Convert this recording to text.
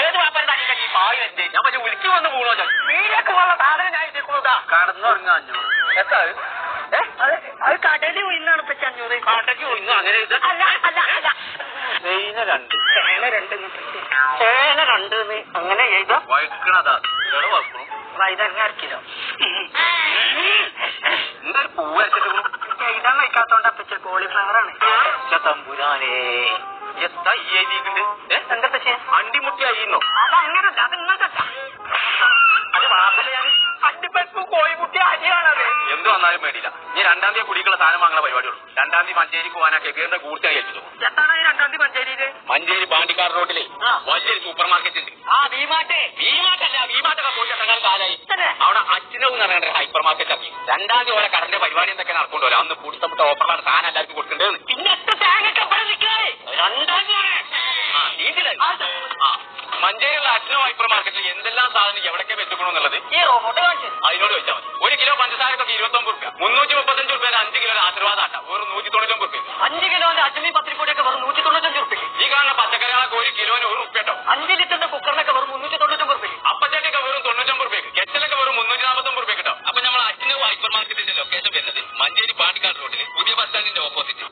ഏത് വാപ്പന്റെ ഈ പായ എന്റെ ഞാൻ വിളിച്ചു വന്ന് വീടൊക്കെ ഉള്ള സാധനം ഞാൻ ഇരിക്കുന്നതാ കടന്നുറങ്ങാ അഞ്ഞൂറ്. എത്താ അത്? കടലിൽ വീണാണ് ഇപ്പൊ അഞ്ഞൂറ്. കാട്ടയ്ക്ക് ഒന്നും അങ്ങനെ ഇത്? അല്ല അല്ല അല്ല. ചേന രണ്ട്. ചേന രണ്ട് ചേന രണ്ട് അങ്ങനെ എഴുതാ? വഴക്കണതാ വഴക്കണം വൈതങ്ങ അരക്കിലോ എന്തൊരു പൂ വെച്ചിട്ട് എഴുതാൻ വയ്ക്കാത്തോണ്ട് അപ്പച്ച കോളിഫ്ലവർ ആണ്. തമ്പുരാനേ. എത്താ ഈ എഴുതിയിട്ടുണ്ട് എന്താ പക്ഷേ അണ്ടിമുട്ടി അയ്യുന്നോ അതങ്ങനല്ല അത് ഇങ്ങനത്തെ അത് വാപ്പല്ലേ ഞാൻ അണ്ടിപ്പരിപ്പ് കോഴിമുട്ടി അരിയാണത്. എന്ത് വന്നാലും വേണ്ടില്ല നീ രണ്ടാം തീയതി കുടിക്കുള്ള സാധനം വാങ്ങുന്ന പരിപാടിയുള്ളൂ. രണ്ടാം തീയതി മഞ്ചേരി പോകാനാ കെബീറിന്റെ കൂർത്തി ഏൽപ്പിച്ചു എത്താണ് രണ്ടാം തീയതി മഞ്ചേരിയിൽ? മഞ്ചേരി പാണ്ടിക്കാട് റോഡിലെ. വലിയൊരു സൂപ്പർ മാർക്കറ്റ് ഉണ്ട്. ആ വീമാട്ടെ. വീമാട്ടല്ല വീമാട്ടൊക്കെ പോയി കാലായി? അവിടെ അച്ഛനവും നടക്കേണ്ട ഹൈപ്പർ മാർക്കറ്റ് ഇറങ്ങി. രണ്ടാം തീയതി ഓരോ കടന്റെ പരിപാടി എന്തൊക്കെ നടക്കൊണ്ടല്ലോ അന്ന് പിടിച്ചപ്പെട്ട ഓഫറിലാണ് സാധനം എല്ലാവർക്കും കൊടുക്കേണ്ടത് പിന്നെ മഞ്ചേരിയുള്ള അച്ഛനോ ഹൈപ്പർ മാർക്കറ്റിൽ എന്തെല്ലാം സാധനം എവിടേക്ക് എത്തിക്കണമെന്നുള്ളത് ഈ റോബോട്ട് കാണിച്ചു അതിനോട് വെച്ചാൽ മതി. ഒരു കിലോ പഞ്ചസാരക്കൊക്കെ ഇരുപത്തൊമ്പത് റുപ്യ. മുന്നൂറ്റി മുപ്പത്തഞ്ച് റുപ്യ അഞ്ച് കിലോ ആശീർവാദം ആട്ടാ വെറും നൂറ്റി തൊണ്ണൂറ്റൊമ്പത് റുപ്യ. അഞ്ച് കിലോന്റെ അച്ഛനും പത്തിരിപ്പൊടിയൊക്കെ വെറും നൂറ്റി തൊണ്ണൂറ്റഞ്ച് റുപ്യ ഈ കാണുന്ന പച്ചക്കറികളൊക്കെ ഒരു കിലോന് ഒരു റുപ്യ കേട്ടോ അഞ്ച് ലിറ്ററിന്റെ കുക്കറിനൊക്കെ വെറും മുന്നൂറ്റി തൊണ്ണൂറ്റൊമ്പത് റുപ്യ അപ്പച്ചേട്ടൊക്കെ വെറും തൊണ്ണൂറ്റൊമ്പത് റുപ്യ കെറ്റലൊക്കെ വെറും മുന്നൂറ്റി നാൽപ്പത്തൊമ്പത് റുപ്യ കേട്ടോ അപ്പൊ നമ്മൾ അച്ഛനും ഹൈപ്പർ മാർക്കറ്റിന്റെ ലൊക്കേഷൻ വരുന്നത് മഞ്ചേരി പാണ്ടിക്കാട് റോഡിൽ പുതിയ ബസ് സ്റ്റാൻഡിന്റെ ഓപ്പോസിറ്റ്